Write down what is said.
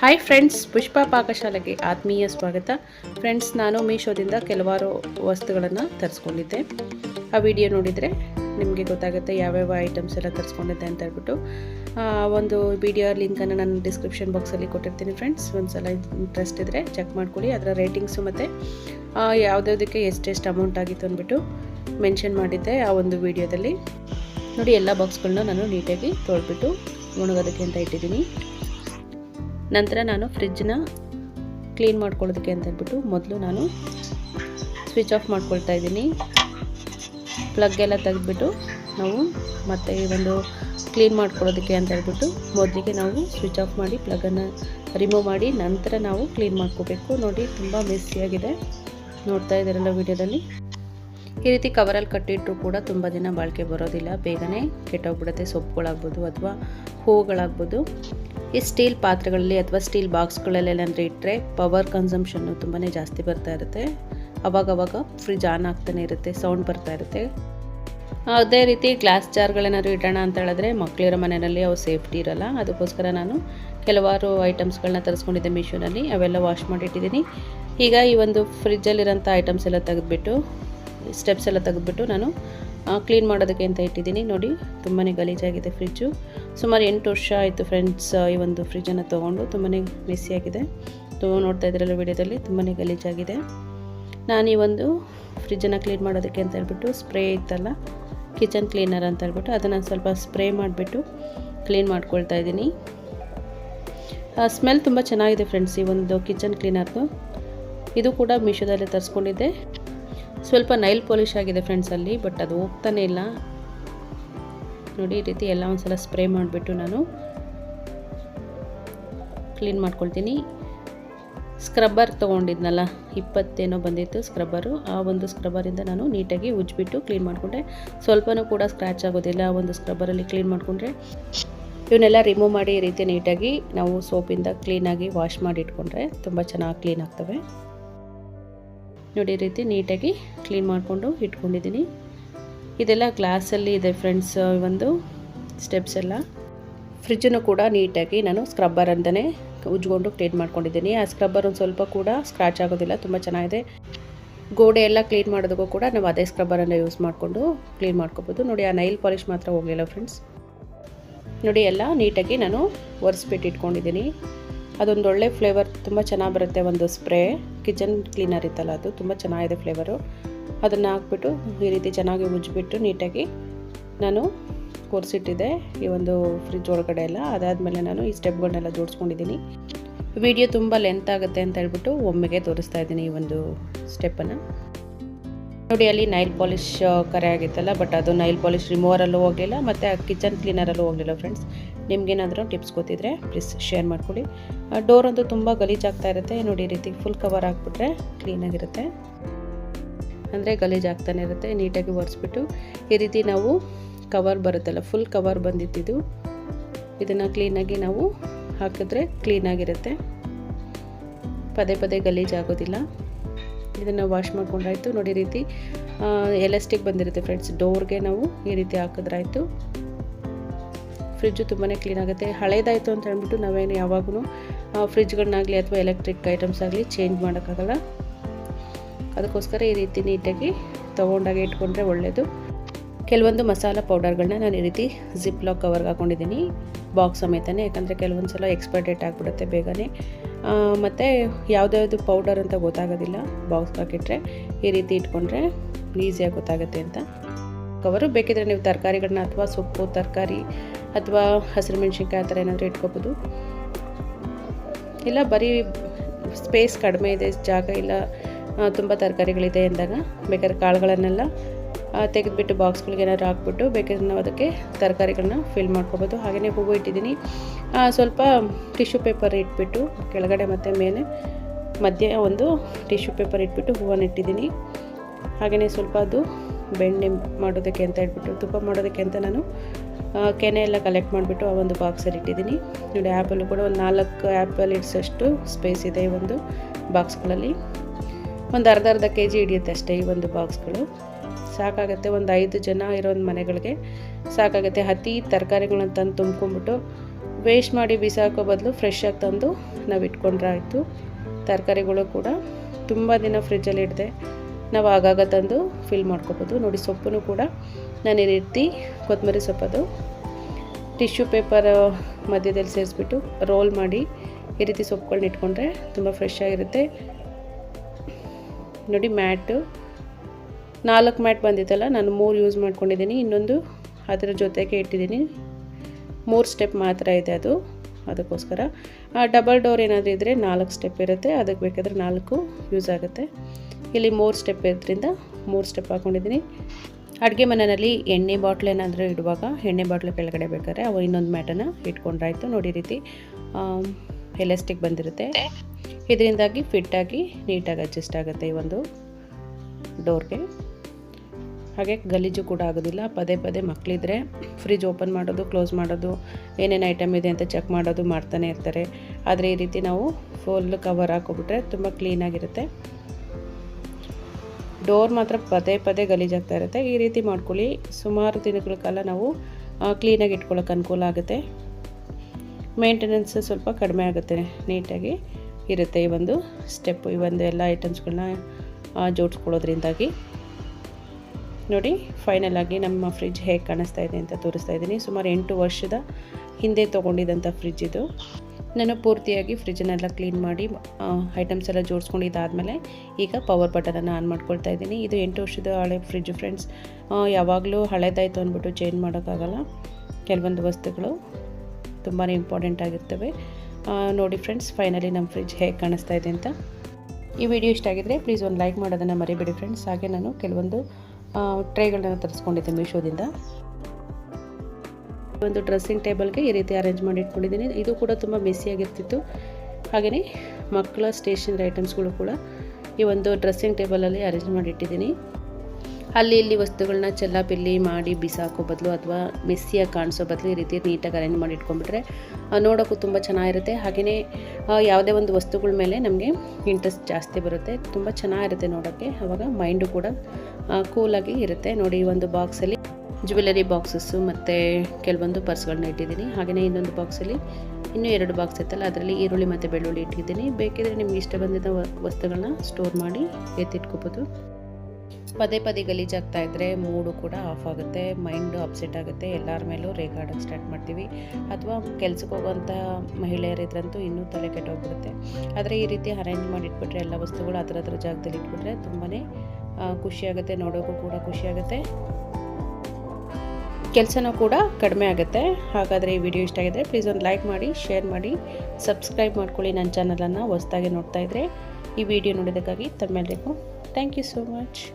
Hi friends ಪುಷ್ಪ ಪಾಕಶಾಲೆಗೆ ಆತ್ಮೀಯ ಸ್ವಾಗತ. Friends ನಾನು ಮೀಶೋದಿಂದ ಕೆಲವಾರು ವಸ್ತುಗಳನ್ನು ತರಿಸ್ಕೊಂಡಿದ್ದೆ. ಆ ವಿಡಿಯೋ ನೋಡಿದರೆ ನಿಮಗೆ ಗೊತ್ತಾಗುತ್ತೆ ಯಾವ್ಯಾವ ಐಟಮ್ಸ್ ಎಲ್ಲ ತರಿಸ್ಕೊಂಡಿದ್ದೆ ಅಂತ ಹೇಳ್ಬಿಟ್ಟು. ಒಂದು ವಿಡಿಯೋ ಲಿಂಕನ್ನು ನಾನು ಡಿಸ್ಕ್ರಿಪ್ಷನ್ ಬಾಕ್ಸಲ್ಲಿ ಕೊಟ್ಟಿರ್ತೀನಿ ಫ್ರೆಂಡ್ಸ್ ಒಂದು ಸಲ ಇಂಟ್ರೆಸ್ಟ್ ಇದ್ದರೆ ಚೆಕ್ ಮಾಡ್ಕೊಳ್ಳಿ. ಅದರ ರೇಟಿಂಗ್ಸು ಮತ್ತು ಯಾವುದ್ಯಾವುದಕ್ಕೆ ಎಷ್ಟೆಷ್ಟು ಅಮೌಂಟ್ ಆಗಿತ್ತು ಅಂದ್ಬಿಟ್ಟು ಮೆನ್ಷನ್ ಮಾಡಿದ್ದೆ ಆ ಒಂದು ವಿಡಿಯೋದಲ್ಲಿ ನೋಡಿ, ಎಲ್ಲ ಬಾಕ್ಸ್ಗಳನ್ನ ನಾನು ನೀಟಾಗಿ ತೊಳ್ಬಿಟ್ಟು ಒಣಗೋದಕ್ಕೆ ಅಂತ ಇಟ್ಟಿದ್ದೀನಿ. ನಂತರ ನಾನು ಫ್ರಿಜ್ನ ಕ್ಲೀನ್ ಮಾಡ್ಕೊಳ್ಳೋದಕ್ಕೆ ಅಂತ ಹೇಳ್ಬಿಟ್ಟು ಮೊದಲು ನಾನು ಸ್ವಿಚ್ ಆಫ್ ಮಾಡ್ಕೊಳ್ತಾ ಇದ್ದೀನಿ. ಪ್ಲಗ್ ಎಲ್ಲ ತೆಗೆದ್ಬಿಟ್ಟು ನಾವು ಮತ್ತೆ ಈ ಒಂದು ಕ್ಲೀನ್ ಮಾಡ್ಕೊಳ್ಳೋದಕ್ಕೆ ಅಂತ ಹೇಳ್ಬಿಟ್ಟು ಮೊದಲಿಗೆ ನಾವು ಸ್ವಿಚ್ ಆಫ್ ಮಾಡಿ ಪ್ಲಗನ್ನು ರಿಮೂವ್ ಮಾಡಿ ನಂತರ ನಾವು ಕ್ಲೀನ್ ಮಾಡ್ಕೋಬೇಕು. ನೋಡಿ, ತುಂಬ ಮೆಸ್ಸಿಯಾಗಿದೆ. ನೋಡ್ತಾ ಇದ್ದೀರಲ್ಲ ವಿಡಿಯೋದಲ್ಲಿ? ಈ ರೀತಿ ಕವರಲ್ಲಿ ಕಟ್ಟಿಟ್ಟರು ಕೂಡ ತುಂಬ ದಿನ ಬಾಳಿಕೆ ಬರೋದಿಲ್ಲ. ಬೇಗನೆ ಕೆಟ್ಟೋಗ್ಬಿಡುತ್ತೆ. ಸೊಪ್ಪುಗಳಾಗ್ಬೋದು ಅಥವಾ ಹೂವುಗಳಾಗ್ಬೋದು ಈ ಸ್ಟೀಲ್ ಪಾತ್ರೆಗಳಲ್ಲಿ ಅಥವಾ ಸ್ಟೀಲ್ ಬಾಕ್ಸ್ಗಳಲ್ಲೇನಾದರೂ ಇಟ್ಟರೆ ಪವರ್ ಕನ್ಸಂಪ್ಷನ್ನು ತುಂಬಾ ಜಾಸ್ತಿ ಬರ್ತಾ ಇರುತ್ತೆ. ಅವಾಗವಾಗ ಫ್ರಿಜ್ ಆನ್ ಆಗ್ತಾನೆ ಇರುತ್ತೆ ಸೌಂಡ್ ಬರ್ತಾ ಇರುತ್ತೆ. ಅದೇ ರೀತಿ ಗ್ಲಾಸ್ ಜಾರ್ಗಳೇನಾದ್ರು ಇಡೋಣ ಅಂತ ಹೇಳಿದ್ರೆ ಮಕ್ಕಳಿರೋ ಮನೆಯಲ್ಲಿ ಅವು ಸೇಫ್ಟಿ ಇರಲ್ಲ. ಅದಕ್ಕೋಸ್ಕರ ನಾನು ಕೆಲವಾರು ಐಟಮ್ಸ್ಗಳನ್ನ ತರಿಸ್ಕೊಂಡಿದ್ದೆ ಮೀಶೋನಲ್ಲಿ ಅವೆಲ್ಲ ವಾಶ್ ಮಾಡಿಟ್ಟಿದ್ದೀನಿ. ಈಗ ಈ ಒಂದು ಫ್ರಿಜ್ಜಲ್ಲಿರೋಂಥ ಐಟಮ್ಸ್ ಎಲ್ಲ ತೆಗೆದ್ಬಿಟ್ಟು ಸ್ಟೆಪ್ಸ್ ಎಲ್ಲ ತೆಗೆದ್ಬಿಟ್ಟು ನಾನು ಕ್ಲೀನ್ ಮಾಡೋದಕ್ಕೆ ಅಂತ ಇಟ್ಟಿದ್ದೀನಿ. ನೋಡಿ ತುಂಬಾ ಗಲೀಜಾಗಿದೆ ಫ್ರಿಜ್ಜು ಸುಮಾರು ಎಂಟು ವರ್ಷ ಆಯಿತು ಫ್ರೆಂಡ್ಸ್ ಈ ಒಂದು ಫ್ರಿಜ್ಜನ್ನು ತೊಗೊಂಡು. ತುಂಬಾ ಮೆಸ್ಸಿಯಾಗಿದೆ ತುಂಬ ನೋಡ್ತಾ ಇದ್ರಲ್ಲ ವಿಡಿಯೋದಲ್ಲಿ ತುಂಬಾ ಗಲೀಜಾಗಿದೆ. ನಾನು ಈ ಒಂದು ಫ್ರಿಜ್ಜನ್ನು ಕ್ಲೀನ್ ಮಾಡೋದಕ್ಕೆ ಅಂತ ಹೇಳ್ಬಿಟ್ಟು ಸ್ಪ್ರೇ ಇತ್ತಲ್ಲ ಕಿಚನ್ ಕ್ಲೀನರ್ ಅಂತ ಹೇಳ್ಬಿಟ್ಟು ಅದನ್ನು ಸ್ವಲ್ಪ ಸ್ಪ್ರೇ ಮಾಡಿಬಿಟ್ಟು ಕ್ಲೀನ್ ಮಾಡ್ಕೊಳ್ತಾ ಇದ್ದೀನಿ. ಸ್ಮೆಲ್ ತುಂಬ ಚೆನ್ನಾಗಿದೆ ಫ್ರೆಂಡ್ಸ್ ಈ ಒಂದು ಕಿಚನ್ ಕ್ಲೀನರ್ದು ಇದು ಕೂಡ ಮೀಶೋದಲ್ಲಿ ತರಿಸ್ಕೊಂಡಿದ್ದೆ. ಸ್ವಲ್ಪ ನೈಲ್ ಪಾಲಿಶ್ ಆಗಿದೆ ಫ್ರೆಂಡ್ಸ್ ಅಲ್ಲಿ ಬಟ್ ಅದು ಹೋಗ್ತಾನೆ ಇಲ್ಲ. ನೋಡಿ, ಈ ರೀತಿ ಎಲ್ಲ ಒಂದ್ಸಲ ಸ್ಪ್ರೇ ಮಾಡಿಬಿಟ್ಟು ನಾನು ಕ್ಲೀನ್ ಮಾಡ್ಕೊಳ್ತೀನಿ. ಸ್ಕ್ರಬ್ಬರ್ ತೊಗೊಂಡಿದ್ನಲ್ಲ, ಇಪ್ಪತ್ತೇನೋ ಬಂದಿತ್ತು ಸ್ಕ್ರಬ್ಬರು ಆ ಒಂದು ಸ್ಕ್ರಬ್ಬರಿಂದ ನಾನು ನೀಟಾಗಿ ಉಜ್ಜಿಬಿಟ್ಟು ಕ್ಲೀನ್ ಮಾಡಿಕೊಂಡೆ. ಸ್ವಲ್ಪನೂ ಕೂಡ ಸ್ಕ್ರ್ಯಾಚ್ ಆಗೋದಿಲ್ಲ ಆ ಒಂದು ಸ್ಕ್ರಬ್ಬರಲ್ಲಿ ಕ್ಲೀನ್ ಮಾಡಿಕೊಂಡ್ರೆ. ಇವನ್ನೆಲ್ಲ ರಿಮೂವ್ ಮಾಡಿ ಈ ರೀತಿ ನೀಟಾಗಿ ನಾವು ಸೋಪಿಂದ ಕ್ಲೀನಾಗಿ ವಾಶ್ ಮಾಡಿ ಇಟ್ಕೊಂಡ್ರೆ ತುಂಬ ಚೆನ್ನಾಗಿ ಕ್ಲೀನ್ ಆಗ್ತವೆ. ನೋಡಿ, ಈ ರೀತಿ ನೀಟಾಗಿ ಕ್ಲೀನ್ ಮಾಡಿಕೊಂಡು ಇಟ್ಕೊಂಡಿದ್ದೀನಿ. ಇದೆಲ್ಲ ಗ್ಲಾಸಲ್ಲಿ ಇದೆ ಫ್ರೆಂಡ್ಸ್, ಒಂದು ಸ್ಟೆಪ್ಸ್ ಎಲ್ಲ. ಫ್ರಿಜ್ಜನ್ನು ಕೂಡ ನೀಟಾಗಿ ನಾನು ಸ್ಕ್ರಬ್ಬರ್ ಅಂತಲೇ ಉಜ್ಕೊಂಡು ಕ್ಲೀನ್ ಮಾಡ್ಕೊಂಡಿದ್ದೀನಿ. ಆ ಸ್ಕ್ರಬ್ಬರ್ ಒಂದು ಸ್ವಲ್ಪ ಕೂಡ ಸ್ಕ್ರಾಚ್ ಆಗೋದಿಲ್ಲ, ತುಂಬ ಚೆನ್ನಾಗಿದೆ. ಗೋಡೆ ಎಲ್ಲ ಕ್ಲೀನ್ ಮಾಡೋದಕ್ಕೂ ಕೂಡ ನಾವು ಅದೇ ಸ್ಕ್ರಬ್ಬರನ್ನು ಯೂಸ್ ಮಾಡಿಕೊಂಡು ಕ್ಲೀನ್ ಮಾಡ್ಕೋಬೋದು. ನೋಡಿ, ಆ ನೈಲ್ ಪಾಲಿಷ್ ಮಾತ್ರ ಹೋಗಲಿಲ್ಲ ಫ್ರೆಂಡ್ಸ್. ನೋಡಿ, ಎಲ್ಲ ನೀಟಾಗಿ ನಾನು ಒರೆಸ್ಬಿಟ್ಟು ಇಟ್ಕೊಂಡಿದ್ದೀನಿ. ಅದೊಂದು ಒಳ್ಳೆ ಫ್ಲೇವರ್ ತುಂಬ ಚೆನ್ನಾಗಿ ಬರುತ್ತೆ ಒಂದು ಸ್ಪ್ರೇ ಕಿಚನ್ ಕ್ಲೀನರ್ ಇತ್ತಲ್ಲ ಅದು, ತುಂಬ ಚೆನ್ನಾಗಿದೆ ಫ್ಲೇವರು ಅದನ್ನು ಹಾಕ್ಬಿಟ್ಟು ಈ ರೀತಿ ಚೆನ್ನಾಗಿ ಉಜ್ಜಿಬಿಟ್ಟು ನೀಟಾಗಿ ನಾನು ಕೊರೆಸಿಟ್ಟಿದ್ದೆ ಈ ಒಂದು ಫ್ರಿಜ್ ಒಳಗಡೆ ಎಲ್ಲ. ಅದಾದಮೇಲೆ ನಾನು ಈ ಸ್ಟೆಪ್ಗಳನ್ನೆಲ್ಲ ಜೋಡಿಸ್ಕೊಂಡಿದ್ದೀನಿ. ವಿಡಿಯೋ ತುಂಬ ಲೆಂತ್ ಆಗುತ್ತೆ ಅಂತ ಹೇಳ್ಬಿಟ್ಟು ಒಮ್ಮೆಗೆ ತೋರಿಸ್ತಾ ಇದ್ದೀನಿ ಈ ಒಂದು ಸ್ಟೆಪ್ಪನ್ನು ನೋಡಿ, ಅಲ್ಲಿ ನೈಲ್ ಪಾಲಿಶ್ ಕರೆ ಆಗಿತ್ತಲ್ಲ ಬಟ್ ಅದು ನೈಲ್ ಪಾಲಿಷ್ ರಿಮೂವರಲ್ಲೂ ಹೋಗಲಿಲ್ಲ, ಮತ್ತು ಕಿಚನ್ ಕ್ಲೀನರಲ್ಲೂ ಹೋಗಲಿಲ್ಲ ಫ್ರೆಂಡ್ಸ್ ನಿಮ್ಗೇನಾದರೂ ಟಿಪ್ಸ್ ಗೊತ್ತಿದ್ರೆ ಪ್ಲೀಸ್ ಶೇರ್ ಮಾಡ್ಕೊಳ್ಳಿ. ಡೋರ್ ಅಂತೂ ತುಂಬ ಗಲೀಜಾಗ್ತಾ ಇರುತ್ತೆ. ನೋಡಿ, ಈ ರೀತಿ ಫುಲ್ ಕವರ್ ಹಾಕ್ಬಿಟ್ರೆ ಕ್ಲೀನಾಗಿರುತ್ತೆ ಅಂದರೆ ಗಲೀಜಾಗ್ತಾನೆ ಇರುತ್ತೆ ನೀಟಾಗಿ ಒರೆಸ್ಬಿಟ್ಟು. ಈ ರೀತಿ ನಾವು ಕವರ್ ಬರುತ್ತಲ್ಲ ಫುಲ್ ಕವರ್ ಬಂದಿದ್ದು ಇದನ್ನು ಕ್ಲೀನಾಗಿ ನಾವು ಹಾಕಿದ್ರೆ ಕ್ಲೀನಾಗಿರುತ್ತೆ ಪದೇ ಪದೇ ಗಲೀಜಾಗೋದಿಲ್ಲ ಇದನ್ನು ವಾಶ್ ಮಾಡ್ಕೊಂಡ್ರಾಯ್ತು. ನೋಡಿ ರೀತಿ ಎಲಾಸ್ಟಿಕ್ ಬಂದಿರುತ್ತೆ ಫ್ರೆಂಡ್ಸ್ ಡೋರ್ಗೆ ನಾವು ಈ ರೀತಿ ಹಾಕಿದ್ರಾಯ್ತು. ಫ್ರಿಜ್ಜು ತುಂಬಾ ಕ್ಲೀನ್ ಆಗುತ್ತೆ. ಹಳೇದಾಯಿತು ಅಂತ ಹೇಳ್ಬಿಟ್ಟು ನಾವೇನು ಯಾವಾಗೂ ಫ್ರಿಜ್ಗಳನ್ನಾಗಲಿ ಅಥವಾ ಎಲೆಕ್ಟ್ರಿಕ್ ಐಟಮ್ಸ್ ಆಗಲಿ ಚೇಂಜ್ ಮಾಡೋಕ್ಕಾಗಲ್ಲ. ಅದಕ್ಕೋಸ್ಕರ ಈ ರೀತಿ ನೀಟಾಗಿ ತೊಗೊಂಡಾಗ ಇಟ್ಕೊಂಡ್ರೆ ಒಳ್ಳೆಯದು ಕೆಲವೊಂದು ಮಸಾಲ ಪೌಡರ್ಗಳನ್ನ ನಾನು ಈ ರೀತಿ ಜಿಪ್ ಲಾಕ್ ಕವರ್ಗೆ ಹಾಕೊಂಡಿದ್ದೀನಿ. ಬಾಕ್ಸ್ ಸಮೇತನೇ, ಯಾಕಂದರೆ ಕೆಲವೊಂದು ಸಲ ಎಕ್ಸ್ಪೈರ್ ಡೇಟ್ ಆಗಿಬಿಡುತ್ತೆ ಬೇಗನೆ. ಮತ್ತು ಯಾವುದ್ಯಾವುದು ಪೌಡರ್ ಅಂತ ಗೊತ್ತಾಗೋದಿಲ್ಲ ಬಾಕ್ಸ್ಗೆ ಹಾಕಿಟ್ರೆ ಈ ರೀತಿ ಇಟ್ಕೊಂಡ್ರೆ ಈಸಿಯಾಗಿ ಗೊತ್ತಾಗುತ್ತೆ ಅಂತ. ಕವರು. ಬೇಕಿದ್ರೆ ನೀವು ತರಕಾರಿಗಳನ್ನ ಅಥವಾ ಸೊಪ್ಪು, ತರಕಾರಿ ಅಥವಾ ಹಸಿರು ಮೆಣಸಿನ್ಕಾಯಿ ಆ ಥರ ಏನಾದರೂ ಇಟ್ಕೋಬೋದು. ಇಲ್ಲ, ಬರೀ ಸ್ಪೇಸ್ ಕಡಿಮೆ ಇದೆ, ಜಾಗ ಇಲ್ಲ ತುಂಬ ತರಕಾರಿಗಳಿದೆ ಅಂದಾಗ ಬೇಕಾದ್ರೆ ಕಾಳುಗಳನ್ನೆಲ್ಲ ತೆಗೆದುಬಿಟ್ಟು ಬಾಕ್ಸ್ಗಳಿಗೆ ಏನಾದ್ರು ಹಾಕ್ಬಿಟ್ಟು ಬೇಕಾದ್ರೆ ನಾವು ಅದಕ್ಕೆ ತರಕಾರಿಗಳನ್ನ ಫಿಲ್ ಮಾಡ್ಕೋಬೋದು. ಹಾಗೆಯೇ ಹೂವು ಇಟ್ಟಿದ್ದೀನಿ. ಸ್ವಲ್ಪ ಟಿಶ್ಯೂ ಪೇಪರ್ ಇಟ್ಬಿಟ್ಟು ಕೆಳಗಡೆ ಮತ್ತು ಮೇಲೆ ಮಧ್ಯೆ ಒಂದು ಟಿಶ್ಯೂ ಪೇಪರ್ ಇಟ್ಬಿಟ್ಟು ಹೂವನ್ನು ಇಟ್ಟಿದ್ದೀನಿ. ಹಾಗೆಯೇ ಸ್ವಲ್ಪ ಅದು ಬೆಣ್ಣೆ ಮಾಡೋದಕ್ಕೆ ಅಂತ ಹೇಳ್ಬಿಟ್ಟು, ತುಪ್ಪ ಮಾಡೋದಕ್ಕೆ ಅಂತ ನಾನು ಕೆನೆ ಎಲ್ಲ ಕಲೆಕ್ಟ್ ಮಾಡಿಬಿಟ್ಟು ಆ ಒಂದು ಬಾಕ್ಸಲ್ಲಿ ಇಟ್ಟಿದ್ದೀನಿ. ನೋಡಿ ಆ್ಯಪಲ್ಲು ಕೂಡ ಒಂದು ನಾಲ್ಕು ಆ್ಯಪಲ್ ಇಡ್ಸೋಷ್ಟು ಸ್ಪೇಸ್ ಇದೆ ಈ ಒಂದು ಬಾಕ್ಸ್ಗಳಲ್ಲಿ ಒಂದು ಅರ್ಧ ಅರ್ಧ ಕೆ ಜಿ ಹಿಡಿಯುತ್ತೆ ಅಷ್ಟೇ ಈ ಒಂದು ಬಾಕ್ಸ್ಗಳು ಸಾಕಾಗುತ್ತೆ, ಒಂದು ಐದು ಜನ ಇರೋ ಒಂದು ಮನೆಗಳಿಗೆ. ಸಾಕಾಗುತ್ತೆ ಹತ್ತಿ ತರಕಾರಿಗಳನ್ನ ತಂದು ತುಂಬ್ಕೊಂಬಿಟ್ಟು ವೇಸ್ಟ್ ಮಾಡಿ ಬಿಸಾಕೋ ಬದಲು ಫ್ರೆಶ್ ಆಗಿ ತಂದು ನಾವು ಇಟ್ಕೊಂಡ್ರೆ ಆಯಿತು. ತರಕಾರಿಗಳು ಕೂಡ ತುಂಬ ದಿನ ಫ್ರಿಜ್ಜಲ್ಲಿ ಇಡದೆ. ನಾವು ಆಗಾಗ ತಂದು ಫಿಲ್ ಮಾಡ್ಕೋಬೋದು. ನೋಡಿ ಸೊಪ್ಪು ಕೂಡ ನಾನು ಈ ರೀತಿ ಕೊತ್ತಂಬರಿ ಸೊಪ್ಪದು ಟಿಶ್ಯೂ ಪೇಪರ್ ಮಧ್ಯದಲ್ಲಿ ಸೇರಿಸ್ಬಿಟ್ಟು ರೋಲ್ ಮಾಡಿ ಈ ರೀತಿ ಸೊಪ್ಪುಗಳನ್ನ ಇಟ್ಕೊಂಡ್ರೆ ತುಂಬ ಫ್ರೆಶ್ ಆಗಿರುತ್ತೆ. ನೋಡಿ ಮ್ಯಾಟು ನಾಲ್ಕು ಮ್ಯಾಟ್ ಬಂದಿತ್ತಲ್ಲ, ನಾನು ಮೂರು ಯೂಸ್ ಮಾಡ್ಕೊಂಡಿದ್ದೀನಿ. ಇನ್ನೊಂದು ಅದರ ಜೊತೆಗೆ ಇಟ್ಟಿದ್ದೀನಿ. ಮೂರು ಸ್ಟೆಪ್ ಮಾತ್ರ ಇದೆ ಅದು. ಅದಕ್ಕೋಸ್ಕರ. ಡಬಲ್ ಡೋರ್ ಏನಾದರೂ ಇದ್ದರೆ ನಾಲ್ಕು ಸ್ಟೆಪ್ ಇರುತ್ತೆ. ಅದಕ್ಕೆ ಬೇಕಾದರೆ ನಾಲ್ಕು ಯೂಸ್ ಆಗುತ್ತೆ. ಇಲ್ಲಿ ಮೂರು ಸ್ಟೆಪ್ ಇರೋದ್ರಿಂದ ಮೂರು ಸ್ಟೆಪ್ ಹಾಕ್ಕೊಂಡಿದ್ದೀನಿ ಅಡುಗೆ ಮನೆಯಲ್ಲಿ ಎಣ್ಣೆ ಬಾಟ್ಲ್ ಏನಾದರೂ ಇಡುವಾಗ, ಎಣ್ಣೆ ಬಾಟ್ಲು ಕೆಳಗಡೆ ಬೇಕಾದ್ರೆ ಅವು ಇನ್ನೊಂದು ಮ್ಯಾಟನ್ನು ಇಟ್ಕೊಂಡ್ರಾಯ್ತು. ನೋಡಿ ರೀತಿ ಎಲೆಸ್ಟಿಕ್ ಬಂದಿರುತ್ತೆ. ಇದರಿಂದಾಗಿ ಫಿಟ್ಟಾಗಿ ನೀಟಾಗಿ ಅಡ್ಜಸ್ಟ್ ಆಗುತ್ತೆ ಈ ಒಂದು ಡೋರ್ಗೆ ಹಾಗೆ ಗಲೀಜು ಕೂಡ ಆಗೋದಿಲ್ಲ. ಪದೇ ಪದೇ ಮಕ್ಕಳಿದ್ರೆ ಫ್ರಿಜ್ ಓಪನ್ ಮಾಡೋದು ಕ್ಲೋಸ್ ಮಾಡೋದು, ಏನೇನು ಐಟಮ್ ಇದೆ ಅಂತ ಚೆಕ್ ಮಾಡೋದು ಮಾಡ್ತಾನೆ ಇರ್ತಾರೆ. ಆದರೆ ಈ ರೀತಿ ನಾವು ಫುಲ್ ಕವರ್ ಹಾಕೋಬಿಟ್ರೆ ತುಂಬ ಕ್ಲೀನಾಗಿರುತ್ತೆ ಡೋರ್ ಮಾತ್ರ ಪದೇ ಪದೇ ಗಲೀಜಾಗ್ತಾ ಇರುತ್ತೆ. ಈ ರೀತಿ ಮಾಡ್ಕೊಳ್ಳಿ. ಸುಮಾರು ದಿನಗಳ ಕಾಲ ನಾವು ಕ್ಲೀನಾಗಿ ಇಟ್ಕೊಳ್ಳೋಕೆ ಅನುಕೂಲ ಆಗುತ್ತೆ. ಮೇಂಟೆನೆನ್ಸ್ ಸ್ವಲ್ಪ ಕಡಿಮೆ ಆಗುತ್ತೆ, ನೀಟಾಗಿ ಇರುತ್ತೆ ಈ ಒಂದು ಸ್ಟೆಪ್ ಈ ಒಂದು ಎಲ್ಲ ಐಟಮ್ಸ್ಗಳನ್ನ ಜೋಡಿಸ್ಕೊಳ್ಳೋದ್ರಿಂದಾಗಿ. ನೋಡಿ ಫೈನಲ್ ಆಗಿ ನಮ್ಮ ಫ್ರಿಜ್ ಹೇಗೆ ಕಾಣಿಸ್ತಾ ಇದೆ ಅಂತ ತೋರಿಸ್ತಾ ಇದ್ದೀನಿ. ಸುಮಾರು ಎಂಟು ವರ್ಷದ ಹಿಂದೆ ತೊಗೊಂಡಿದ್ದಂಥ ಫ್ರಿಜ್ ಇದು. ನಾನು ಪೂರ್ತಿಯಾಗಿ ಫ್ರಿಜ್ಜನ್ನೆಲ್ಲ ಕ್ಲೀನ್ ಮಾಡಿ ಐಟಮ್ಸ್ ಎಲ್ಲ ಜೋಡಿಸ್ಕೊಂಡಿದ್ದಾದಮೇಲೆ ಈಗ ಪವರ್ ಬಟನನ್ನು ಆನ್ ಮಾಡ್ಕೊಳ್ತಾ ಇದ್ದೀನಿ. ಇದು ಎಂಟು ವರ್ಷದ ಹಳೆ ಫ್ರಿಜ್ ಫ್ರೆಂಡ್ಸ್ ಯಾವಾಗಲೂ ಹಳೇದಾಯಿತು ಅಂದ್ಬಿಟ್ಟು ಚೇಂಜ್ ಮಾಡೋಕ್ಕಾಗಲ್ಲ. ಕೆಲವೊಂದು ವಸ್ತುಗಳು ತುಂಬಾ ಇಂಪಾರ್ಟೆಂಟ್ ಆಗಿರ್ತವೆ. ನೋಡಿ ಫ್ರೆಂಡ್ಸ್ ಫೈನಲಿ ನಮ್ಮ ಫ್ರಿಜ್ ಹೇಗೆ ಕಾಣಿಸ್ತಾ ಇದೆ ಅಂತ. ಈ ವಿಡಿಯೋ ಇಷ್ಟ ಆಗಿದ್ರೆ ಪ್ಲೀಸ್ ಒಂದು ಲೈಕ್ ಮಾಡೋದನ್ನು ಮರಿಬೇಡಿ ಫ್ರೆಂಡ್ಸ್ ಹಾಗೆ ನಾನು ಕೆಲವೊಂದು ಟ್ರೇಗಳನ್ನ ತರಿಸ್ಕೊಂಡಿದ್ದೆ ಮೀಶೋದಿಂದ. ಒಂದು ಡ್ರೆಸ್ಸಿಂಗ್ ಟೇಬಲ್ಗೆ ಈ ರೀತಿ ಅರೇಂಜ್ ಮಾಡಿ ಇಟ್ಕೊಂಡಿದ್ದೀನಿ. ಇದು ಕೂಡ ತುಂಬ ಮೆಸ್ಸಿಯಾಗಿರ್ತಿತ್ತು ಹಾಗೆಯೇ ಮಕ್ಕಳ ಸ್ಟೇಷನರಿ ಐಟಮ್ಸ್ಗಳು ಕೂಡ ಈ ಒಂದು ಡ್ರೆಸ್ಸಿಂಗ್ ಟೇಬಲಲ್ಲಿ ಅರೇಂಜ್ ಮಾಡಿ ಇಟ್ಟಿದ್ದೀನಿ. ಅಲ್ಲಿ ಇಲ್ಲಿ ವಸ್ತುಗಳನ್ನ ಚೆಲ್ಲಾಪಿಲ್ಲಿ ಮಾಡಿ ಬಿಸಾಕೋ ಬದಲು ಅಥವಾ ಮೆಸ್ಸಿಯಾಗಿ ಕಾಣಿಸೋ ಬದಲು ಈ ರೀತಿ ನೀಟಾಗಿ ಅರೇಂಜ್ ಮಾಡಿ ಇಟ್ಕೊಂಡ್ಬಿಟ್ರೆ ನೋಡೋಕ್ಕೂ ತುಂಬ ಚೆನ್ನಾಗಿರುತ್ತೆ. ಹಾಗೆಯೇ ಯಾವುದೇ ಒಂದು ವಸ್ತುಗಳ ಮೇಲೆ ನಮಗೆ ಇಂಟ್ರೆಸ್ಟ್ ಜಾಸ್ತಿ ಬರುತ್ತೆ. ತುಂಬ ಚೆನ್ನಾಗಿರುತ್ತೆ ನೋಡೋಕ್ಕೆ. ಅವಾಗ ಮೈಂಡು ಕೂಡ ಕೂಲಾಗಿ ಇರುತ್ತೆ. ನೋಡಿ, ಈ ಒಂದು ಬಾಕ್ಸಲ್ಲಿ ಜ್ಯುವೆಲರಿ ಬಾಕ್ಸಸ್ಸು ಮತ್ತು ಕೆಲವೊಂದು ಪರ್ಸ್ಗಳನ್ನ ಇಟ್ಟಿದ್ದೀನಿ. ಹಾಗೆಯೇ ಇನ್ನೊಂದು ಬಾಕ್ಸಲ್ಲಿ ಇನ್ನೂ ಎರಡು ಬಾಕ್ಸ್ ಇತ್ತಲ್ಲ, ಅದರಲ್ಲಿ ಈರುಳ್ಳಿ ಮತ್ತು ಬೆಳ್ಳುಳ್ಳಿ ಇಟ್ಟಿದ್ದೀನಿ. ಬೇಕಿದ್ರೆ ನಿಮ್ಗೆ ಇಷ್ಟ ಬಂದಿದ್ದ ವಸ್ತುಗಳನ್ನ ಸ್ಟೋರ್ ಮಾಡಿ ಎತ್ತಿಟ್ಕೋಬೋದು. ಪದೇ ಪದೇ ಗಲೀಜಾಗ್ತಾ ಇದ್ದರೆ ಮೂಡು ಕೂಡ ಆಫ್ ಆಗುತ್ತೆ ಮೈಂಡು ಅಪ್ಸೆಟ್ ಆಗುತ್ತೆ, ಎಲ್ಲರ ಮೇಲೂ ರೇಗಾಡೋಕ್ಕೆ ಸ್ಟಾರ್ಟ್ ಮಾಡ್ತೀವಿ. ಅಥವಾ ಕೆಲ್ಸಕ್ಕೆ ಹೋಗುವಂಥ ಮಹಿಳೆಯರಿದ್ರಂತೂ ಇನ್ನೂ ತಲೆ ಕೆಟ್ಟೋಗ್ಬಿಡುತ್ತೆ ಆದರೆ ಈ ರೀತಿ ಅರೇಂಜ್ ಮಾಡಿಟ್ಬಿಟ್ರೆ ಎಲ್ಲ ವಸ್ತುಗಳು ಅದರ ಅದರ ಜಾಗದಲ್ಲಿ ಇಟ್ಬಿಟ್ರೆ ತುಂಬಾ ಖುಷಿಯಾಗುತ್ತೆ ನೋಡೋಕ್ಕೂ ಕೂಡ ಖುಷಿಯಾಗುತ್ತೆ. ಕೆಲಸನೂ ಕೂಡ ಕಡಿಮೆ ಆಗುತ್ತೆ. ಹಾಗಾದರೆ ಈ ವಿಡಿಯೋ ಇಷ್ಟ ಆಗಿದ್ರೆ ಪ್ಲೀಸ್ ಒಂದು ಲೈಕ್ ಮಾಡಿ ಶೇರ್ ಮಾಡಿ ಸಬ್ಸ್ಕ್ರೈಬ್ ಮಾಡ್ಕೊಳ್ಳಿ. ನನ್ನ ಚಾನಲನ್ನು ಹೊಸ್ದಾಗಿ ನೋಡ್ತಾ ಇದ್ದರೆ ಈ ವಿಡಿಯೋ ನೋಡಿದ್ದಕ್ಕಾಗಿ ತಮ್ಮೆಲ್ಲರಿಗೂ Thank you so much.